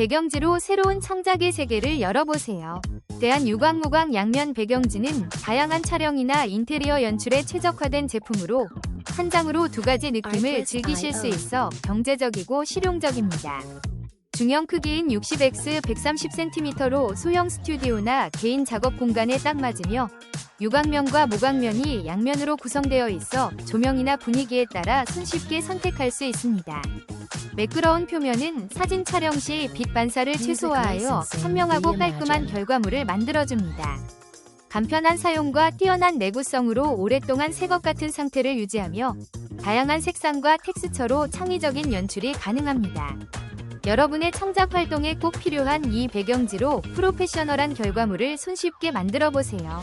배경지로 새로운 창작의 세계를 열어보세요. 대한유광무광 양면 배경지는 다양한 촬영이나 인테리어 연출에 최적화된 제품으로 한 장으로 두 가지 느낌을 즐기실 수 있어 경제적이고 실용적입니다. 중형 크기인 60x 130cm로 소형 스튜디오나 개인 작업 공간에 딱 맞으며 유광면과 무광면이 양면으로 구성되어 있어 조명이나 분위기에 따라 손쉽게 선택할 수 있습니다. 매끄러운 표면은 사진 촬영 시 빛 반사를 최소화하여 선명하고 깔끔한 결과물을 만들어줍니다. 간편한 사용과 뛰어난 내구성으로 오랫동안 새것 같은 상태를 유지하며 다양한 색상과 텍스처로 창의적인 연출이 가능합니다. 여러분의 창작 활동에 꼭 필요한 이 배경지로 프로페셔널한 결과물을 손쉽게 만들어 보세요.